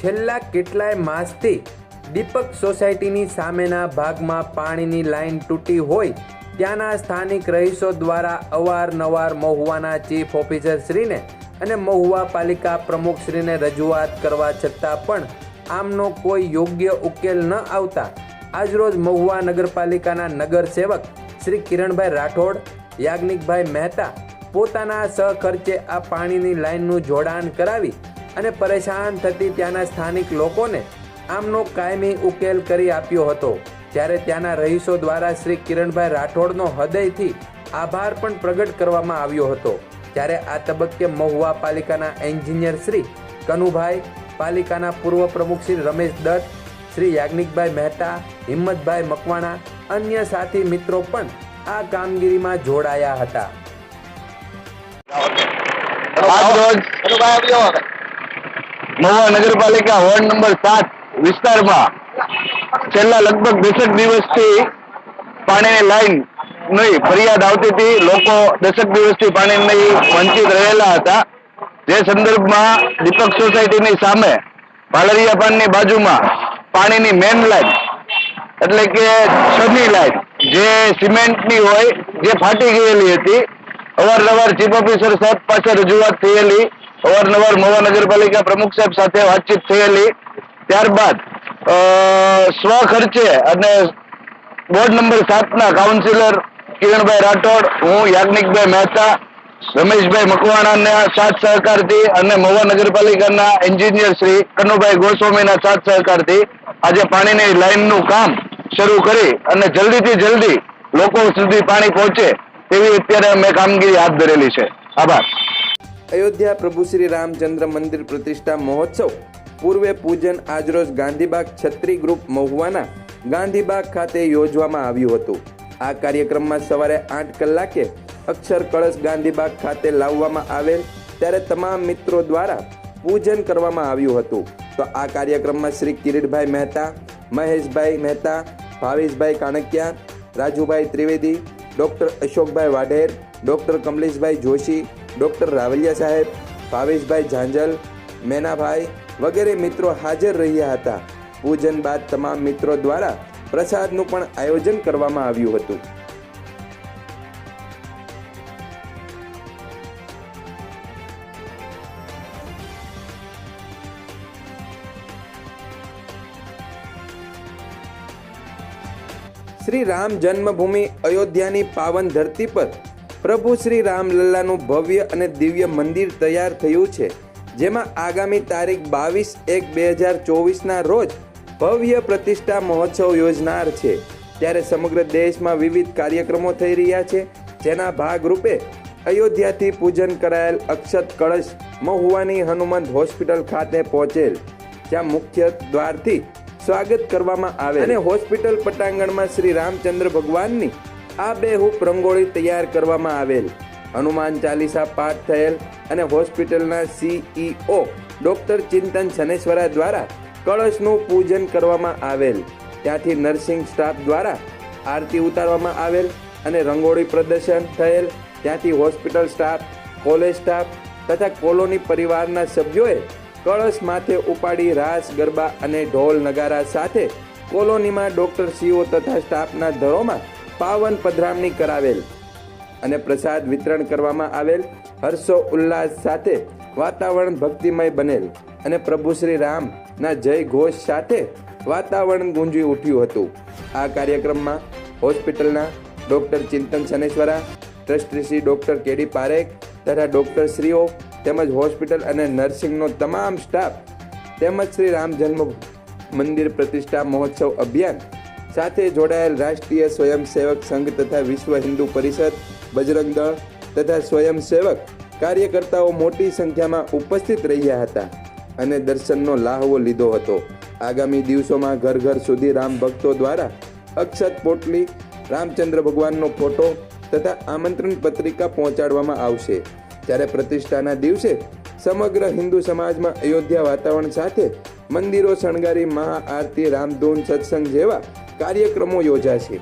છેલ્લા કેટલાય માસથી દીપક સોસાયટીની સામેના ભાગમાં પાણીની લાઈન તૂટી હોય ત્યાંના સ્થાનિક રહીશો દ્વારા અવારનવાર મહુવાના ચીફ ઓફિસર શ્રીને અને મહુવા પાલિકા પ્રમુખ શ્રીને રજૂઆત કરવા છતાં પણ આમનો કોઈ યોગ્ય ઉકેલ ન આવતા આજરોજ મહુવા નગરપાલિકાના નગરસેવક શ્રી કિરણભાઈ રાઠોડ, યાજ્ઞિકભાઈ મહેતા પોતાના સહખર્ચે આ પાણીની લાઈનનું જોડાણ કરાવી અને પરેશાન થતી ત્યાંના સ્થાનિક લોકોને આમનો કાયમી ઉકેલ કરી આપ્યો હતો. ત્યારે ત્યાંના રહીશો દ્વારા શ્રી કિરણભાઈ રાઠોડનો હૃદયથી આભાર પણ પ્રગટ કરવામાં આવ્યો હતો. ત્યારે આ તબક્કે મહુવા પાલિકાના એન્જિનિયર શ્રી કનુભાઈ પાલિકાના પૂર્વ પ્રમુખ શ્રી રમેશ દત્ત શ્રી યાજ્ઞિકભાઈ મહેતા હિંમતભાઈ મકવાણા અન્ય સાથી મિત્રો પણ આ કામગીરીમાં જોડાયા હતા. આજ રોજ મહુવા નગરપાલિકા વોર્ડ નંબર સાત વિસ્તારમાં છેલ્લા લગભગ દસક દિવસથી પાણીની લાઈન નહીં ફરિયાદ આવતી હતી. લોકો દસક દિવસથી પાણીની વંચિત રહેલા હતા. જે સંદર્ભમાં દીપક સોસાયટીની સામે ભાલરિયા પાનની બાજુમાં પાણીની મેન લાઈન એટલે કે છની લાઈન જે સિમેન્ટની હોય, જે ફાટી ગયેલી હતી. અવારનવાર ચીફ ઓફિસર સાહેબ પાસે રજૂઆત થયેલી અવારનવાર મહુવા નગરપાલિકા પ્રમુખ સાહેબ સાથે વાતચીત થયેલી. ત્યારબાદ અ, સ્વ ખર્ચે અને વોર્ડ નંબર સાતના કાઉન્સિલર કિરણભાઈ રાઠોડ હું યાજ્ઞિકભાઈ મહેતા રમેશભાઈ મકવાણાના સાથ સહકારથી અને મહુવા નગરપાલિકાના એન્જિનિયર શ્રી કનુભાઈ ગોસ્વામીના સાથ સહકારથી આજે પાણીની લાઇનનું કામ શરૂ કરી અને જલ્દીથી જલ્દી લોકો સુધી પાણી પહોંચે તેવી અત્યારે અમે કામગીરી હાથ ધરેલી છે. આભાર. અયોધ્યા પ્રભુ શ્રી રામચંદ્ર મંદિર પ્રતિષ્ઠા મહોત્સવ. પૂર્વે પૂજન આજરોજ ગાંધીબાગ છત્રી ગ્રુપ મહુવાના ગાંધીબાગ ખાતે યોજવામાં આવ્યું હતું. આ કાર્યક્રમમાં સવારે આઠ કલાકે અક્ષર કળશ ગાંધીબાગ ખાતે લાવવામાં આવેલ ત્યારે તમામ મિત્રો દ્વારા પૂજન કરવામાં આવ્યું હતું. તો આ કાર્યક્રમમાં Shri Kiritbhai Mehta, Maheshbhai Mehta, Bhaveshbhai Kankiya, Rajubhai Trivedi, doctor Ashokbhai Vadher, doctor Kamleshbhai Joshi doctor Ravaliya સાહેબ, ભાવેશભાઈ ઝાંઝલ, મેનાભાઈ વગેરે મિત્રો હાજર રહ્યા હતા. પૂજન બાદ તમામ મિત્રો દ્વારા પ્રસાદનું પણ આયોજન કરવામાં આવ્યું હતું. શ્રી રામ જન્મભૂમિ અયોધ્યાની પાવન ધરતી પર પ્રભુ શ્રી રામલલ્લાનું ભવ્ય અને દિવ્ય મંદિર તૈયાર થયું છે, જેમાં આગામી તારીખ બાવીસ એક બે હજાર ચોવીસના રોજ ભવ્ય પ્રતિષ્ઠા મહોત્સવ યોજનાર છે. ત્યારે સમગ્ર દેશમાં વિવિધ કાર્યક્રમો થઈ રહ્યા છે, જેના ભાગરૂપે અયોધ્યાથી પૂજન કરાયેલ અક્ષત કળશ મહુવાની હનુમંત હોસ્પિટલ ખાતે પહોંચેલ, જ્યાં મુખ્ય દ્વારથી સ્વાગત કરવામાં આવે અને હોસ્પિટલ પટાંગણમાં શ્રી રામચંદ્ર ભગવાનની આ બેહૂબ રંગોળી તૈયાર કરવામાં આવેલ. હનુમાન ચાલીસા પાઠ થયેલ અને હોસ્પિટલના સીઈઓ ડોક્ટર ચિંતન શનેશ્વરા દ્વારા કળશનું પૂજન કરવામાં આવેલ. ત્યાંથી નર્સિંગ સ્ટાફ દ્વારા આરતી ઉતારવામાં આવેલ અને રંગોળી પ્રદર્શન થયેલ. ત્યાંથી હોસ્પિટલ સ્ટાફ, કોલેજ સ્ટાફ તથા કોલોની પરિવારના સભ્યોએ કળશ માથે ઉપાડી રાસ, ગરબા અને ઢોલ નગારા સાથે કોલોનીમાં ડોક્ટર સીઓ તથા સ્ટાફના ઘરોમાં પાવન પધરામણી કરાવેલ અને પ્રસાદ વિતરણ કરવામાં આવેલ. હર્ષો ઉલ્લાસ સાથે વાતાવરણ ભક્તિમય બનેલ અને પ્રભુ શ્રી રામના જય ઘોષ સાથે વાતાવરણ ગુંજી ઉઠ્યું હતું. આ કાર્યક્રમમાં હોસ્પિટલના doctor Chintan Shaneshwara, trustee Shri doctor K D Parekh તથા ડૉક્ટર શ્રીઓ તેમજ હોસ્પિટલ અને નર્સિંગનો તમામ સ્ટાફ તેમજ શ્રી રામ જન્મ મંદિર પ્રતિષ્ઠા મહોત્સવ અભિયાન સાથે જોડાયેલ રાષ્ટ્રીય સ્વયંસેવક સંઘ તથા વિશ્વ હિન્દુ પરિષદ, બજરંગ દળ તથા સ્વયંસેવક કાર્યકર્તાઓ મોટી સંખ્યામાં ઉપસ્થિત રહ્યા હતા અને દર્શનનો લાહવો લીધો હતો. આગામી દિવસોમાં ઘર ઘર સુધી રામ ભક્તો દ્વારા અક્ષત પોટલી, રામચંદ્ર ભગવાનનો ફોટો તથા આમંત્રણ પત્રિકા પહોંચાડવામાં આવશે. ત્યારે પ્રતિષ્ઠાના દિવસે સમગ્ર હિન્દુ સમાજમાં અયોધ્યા વાતાવરણ સાથે મંદિરો શણગારી મહાઆરતી, રામધૂન, સત્સંગ જેવા કાર્યક્રમો યોજાશે.